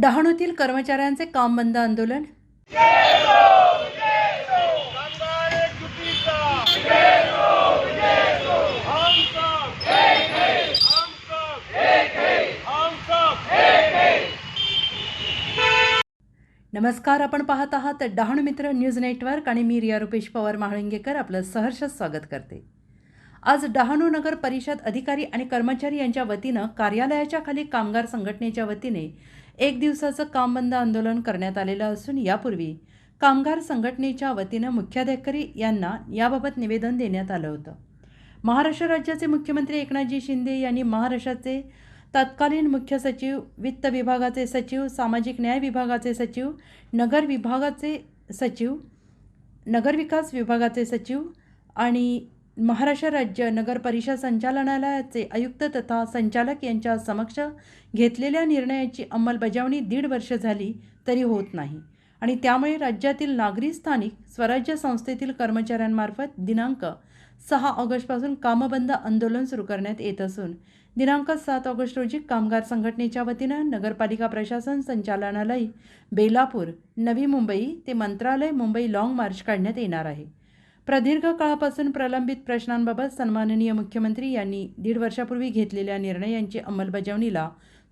डहाणूतील कर्मचाऱ्यांचे काम बंद आंदोलन? नमस्कार आपण पाहत आहात डहाणू मित्र न्यूज नेटवर्क आणि मी रिया रुपेश पवार महाळिंगेकर आपलं सहर्ष स्वागत करते. आज डहाणू नगर परिषद अधिकारी आणि कर्मचारी यांच्या वतीनं कार्यालयाच्या खाली कामगार संघटनेच्या वतीने एक दिवसाचं काम बंद आंदोलन करण्यात आलेलं असून यापूर्वी कामगार संघटनेच्या वतीनं मुख्याधिकारी यांना याबाबत निवेदन देण्यात आलं होतं. महाराष्ट्र राज्याचे मुख्यमंत्री एकनाथजी शिंदे यांनी महाराष्ट्राचे तत्कालीन मुख्य सचिव वित्त विभागाचे सचिव सामाजिक न्याय विभागाचे सचिव नगर विभागाचे सचिव नगरविकास विभागाचे सचिव आणि महाराष्ट्र राज्य नगर परिषद संचालनालयाचे आयुक्त तथा संचालक यांच्या समक्ष घेतलेल्या निर्णयाची अंमलबजावणी दीड वर्ष झाली तरी होत नाही. आणि त्यामुळे राज्यातील नागरी स्थानिक स्वराज्य संस्थेतील कर्मचाऱ्यांमार्फत दिनांक सहा ऑगस्टपासून कामबंद आंदोलन सुरू करण्यात येत असून दिनांक सात ऑगस्ट रोजी कामगार संघटनेच्या वतीनं नगरपालिका प्रशासन संचालनालय बेलापूर नवी मुंबई ते मंत्रालय मुंबई लाँग मार्च काढण्यात येणार आहे. प्रदीर्घ काळापासून प्रलंबित प्रश्नांबाबत सन्माननीय मुख्यमंत्री यांनी दीड वर्षापूर्वी घेतलेल्या निर्णयांची अंमलबजावणीला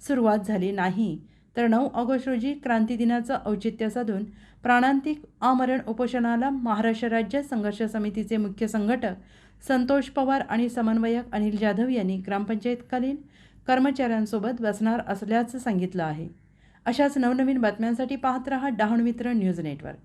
सुरुवात झाली नाही. तर नऊ ऑगस्ट रोजी क्रांती दिनाचं औचित्य साधून प्राणांतिक आमरण उपोषणाला महाराष्ट्र राज्य संघर्ष समितीचे मुख्य संघटक संतोष पवार आणि समन्वयक अनिल जाधव यांनी ग्रामपंचायतकालीन कर्मचाऱ्यांसोबत बसणार असल्याचं सांगितलं आहे. अशाच नवनवीन बातम्यांसाठी पाहत रहा डहाणू मित्र न्यूज नेटवर्क.